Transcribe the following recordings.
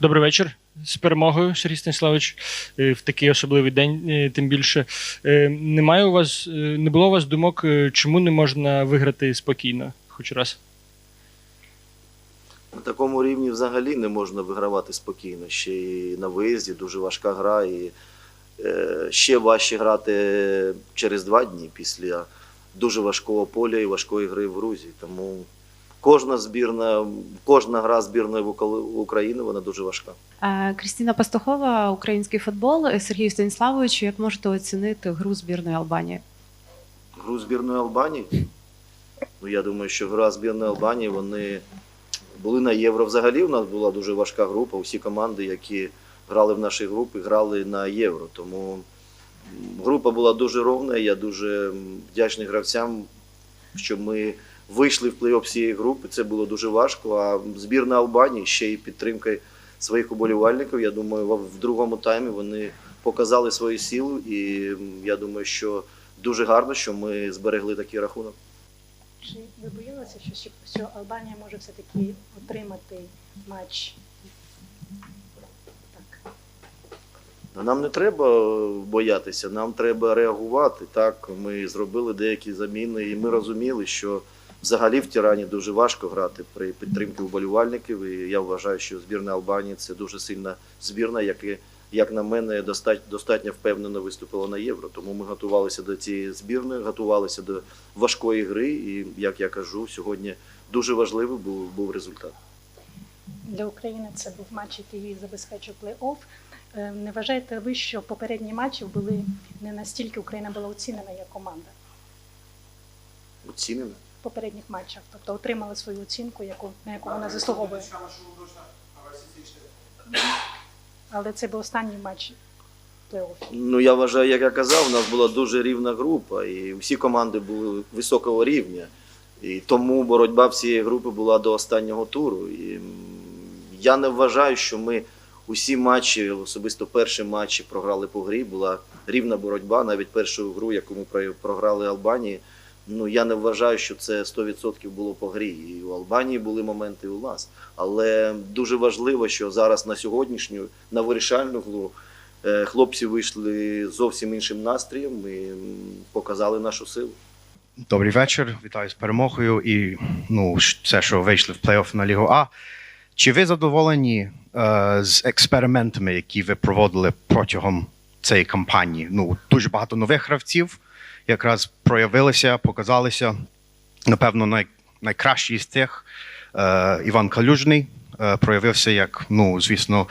Добрий вечір. З перемогою, Сергій Станіславович, Е, в такий особливий день, е, тим більше. Е, Немає у вас, не було у вас думок, чому не можна виграти спокійно, хоч раз? На такому рівні взагалі не можна вигравати спокійно. Ще і на виїзді дуже важка гра, і ще важче грати через два дні після дуже важкого поля і важкої гри в Грузії. Тому кожна збірна, кожна гра збірної України вона дуже важка. Е, Крістіна Пастухова, український футбол. Е, Сергію Станіславовичу, як можете оцінити гру збірної Албанії? Гру збірної Албанії. Ну, я думаю, що гра збірної Албанії вони були на євро. Взагалі у нас була дуже важка група. Усі команди, які грали в нашій групі, грали на євро. Тому група була дуже ровна. Я дуже вдячний гравцям, що ми вийшли в плей-офф цієї групи. Це було дуже важко. А збірна Албанії ще й підтримкою своїх уболівальників. Я думаю, в- другому таймі вони показали свою силу, і я думаю, що дуже гарно, що ми зберегли такий рахунок. Чи ви боялися, що, що- Албанія може все-таки отримати матч? Так. Ну, Нам не треба боятися, нам треба реагувати. Так, ми зробили деякі заміни, і ми розуміли, що взагалі в Тирані дуже важко грати при підтримці вболівальників. І я вважаю, що збірна Албанії це дуже сильна збірна, яка, як на мене, достатньо, впевнено виступила на євро. Тому ми готувалися до цієї збірної, готувалися до важкої гри. І як я кажу, сьогодні дуже важливий був, був результат. Для України це був матч, який забезпечив плей-офф. Е, Не вважаєте ви, що попередні матчі були не настільки Україна була оцінена як команда Оцінено. Попередніх матчах? Тобто отримали свою оцінку, яку, на яку вона заслуговує. Але це був останній матч. Ну, я вважаю, як я казав, у нас була дуже рівна група, і всі команди були високого рівня. І тому боротьба всієї групи була до останнього туру. І я не вважаю, що ми усі матчі, особисто перші матчі, програли по грі. Була рівна боротьба, навіть першу гру, яку ми про- програли Албанії. Ну, я не вважаю, що це 100% було по грі. І у Албанії були моменти і у нас. Але дуже важливо, що зараз на сьогоднішню, на вирішальну гру, Е, Хлопці вийшли зовсім іншим настроєм і показали нашу силу. Добрий вечір, вітаю з перемогою і ну, це, що вийшли в плей-офф на Лігу А. Чи ви задоволені е, з експериментами, які ви проводили протягом цієї кампанії? Ну, дуже багато нових гравців якраз проявилися, показалися. Напевно, най, найкращий з тих е, Іван Калюжний е, проявився як, ну, звісно,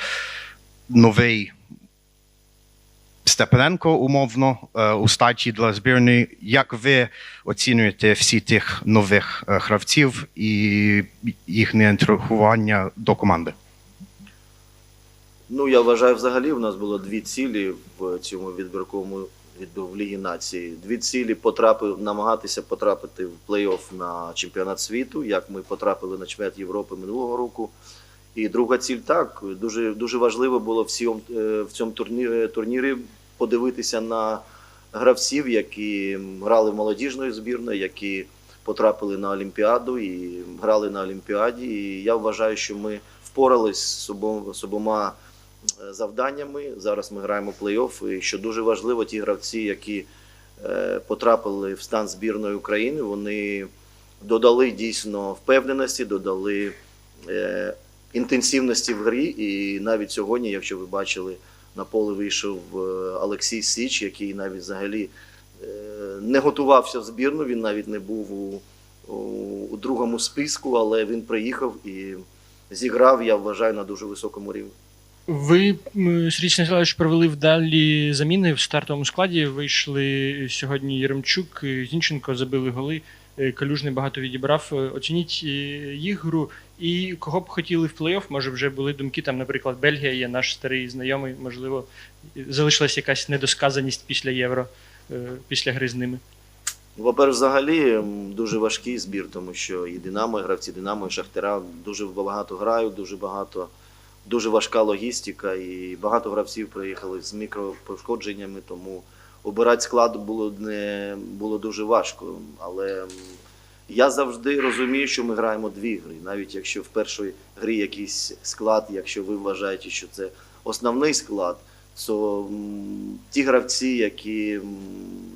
новий Степаненко умовно е, у статі для збірної. Як ви оцінюєте всі тих нових е, гравців і їхнє інтригування до команди? Ну, я вважаю, взагалі в нас було дві цілі в цьому відбірковому відбір в Лігі нації. Дві цілі потрапив, намагатися потрапити в плей-офф на чемпіонат світу, як ми потрапили на чемпіонат Європи минулого року. І друга ціль так. Дуже, дуже важливо було в цьому, е, в цьому турнірі, турнірі подивитися на гравців, які грали в молодіжної збірної, які потрапили на Олімпіаду і грали на Олімпіаді. І я вважаю, що ми впорались з обом- з обома е, завданнями. Зараз ми граємо плей-офф. І що дуже важливо, ті гравці, які е, потрапили в стан збірної України, вони додали дійсно впевненості, додали е, інтенсивності в грі. І навіть сьогодні, якщо ви бачили, на поле вийшов е, Олексій Січ, який навіть взагалі е, не готувався в збірну, він навіть не був у, у другому списку, але він приїхав і зіграв, я вважаю, на дуже високому рівні. Ви, Сергій Станіславович, провели вдалі заміни в стартовому складі. Вийшли сьогодні Єремчук, е, Зінченко забили голи. е, Калюжний багато відібрав. Е, Оцініть їх гру. І кого б хотіли в плей-офф, може вже були думки. Там, наприклад, Бельгія є наш старий знайомий, можливо, залишилась якась недосказаність після євро, після гри з ними. По-перше, взагалі дуже важкий збір, тому що і Динамо, і гравці Динамо, і Шахтера дуже багато грають, дуже багато, дуже важка логістика, і багато гравців приїхали з мікропошкодженнями, тому обирати склад було не було дуже важко. Але Я завжди розумію, що ми граємо дві гри, навіть якщо в першій грі якийсь склад, якщо ви вважаєте, що це основний склад, то ті гравці, які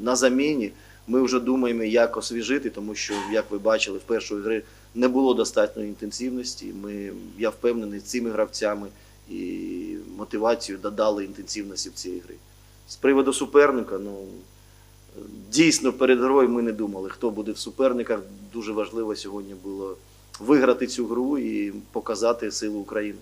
на заміні, ми вже думаємо, як освіжити, тому що, як ви бачили, в першої гри не було достатньої інтенсивності. Ми, я впевнений, цими гравцями і мотивацію додали інтенсивності в цій грі. З приводу суперника, ну дійсно перед грою ми не думали, хто буде в суперниках. Дуже важливо сьогодні було виграти цю гру і показати силу України.